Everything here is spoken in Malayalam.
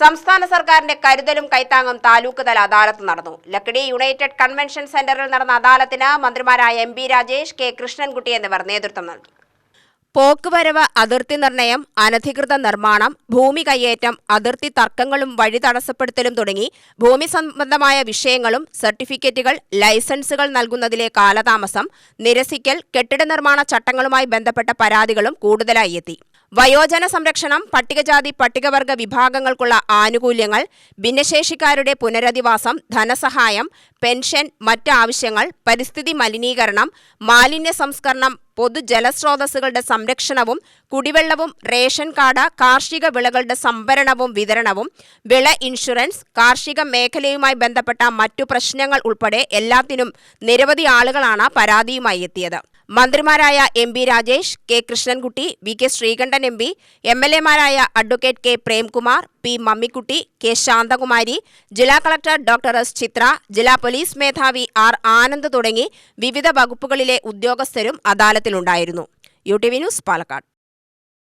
സംസ്ഥാന സർക്കാരിന്റെ കരുതലും കൈത്താങ്ങും താലൂക്ക് തല അദാലത്ത് നടന്നു. ലക്കിടി യുണൈറ്റഡ് കൺവെൻഷൻ സെന്ററിൽ നടന്ന അദാലത്തിന് മന്ത്രിമാരായ എം രാജേഷ് കെ കൃഷ്ണൻകുട്ടി എന്നിവർ നേതൃത്വം നൽകി. പോക്കുവരവ് അതിർത്തി നിർണയം അനധികൃത നിർമ്മാണം ഭൂമി കയ്യേറ്റം അതിർത്തി തർക്കങ്ങളും വഴി തടസ്സപ്പെടുത്തലും തുടങ്ങി ഭൂമി സംബന്ധമായ വിഷയങ്ങളും സർട്ടിഫിക്കറ്റുകൾ ലൈസൻസുകൾ നൽകുന്നതിലെ കാലതാമസം നിരസിക്കൽ കെട്ടിട നിർമ്മാണ ചട്ടങ്ങളുമായി ബന്ധപ്പെട്ട പരാതികളും കൂടുതലായി എത്തി. വയോജന സംരക്ഷണം പട്ടികജാതി പട്ടികവർഗ വിഭാഗങ്ങൾക്കുള്ള ആനുകൂല്യങ്ങൾ ഭിന്നശേഷിക്കാരുടെ പുനരധിവാസം ധനസഹായം പെൻഷൻ മറ്റ് ആവശ്യങ്ങൾ പരിസ്ഥിതി മലിനീകരണം മാലിന്യ സംസ്കരണം പൊതുജലസ്രോതസ്സുകളുടെ സംരക്ഷണവും കുടിവെള്ളവും റേഷൻ കാർഡ് കാർഷിക വിളകളുടെ സംഭരണവും വിതരണവും വിള ഇൻഷുറൻസ് കാർഷിക മേഖലയുമായി ബന്ധപ്പെട്ട മറ്റു പ്രശ്നങ്ങൾ ഉൾപ്പെടെ എല്ലാത്തിനും നിരവധി ആളുകളാണ് പരാതിയുമായി എത്തിയത്. മന്ത്രിമാരായ M B Rajesh K Krishnankutty V K Sreekandan M P M L എമാരായ advocate K Premkumar P Mammikutty K Santhakumari ജില്ലാ കളക്ടർ ഡോക്ടർ എസ് ചിത്ര ജില്ലാ പോലീസ് മേധാവി ആർ ആനന്ദ് തുടങ്ങി വിവിധ വകുപ്പുകളിലെ ഉദ്യോഗസ്ഥരും അദാലത്തിലുണ്ടായിരുന്നു. U T V news Palakkad.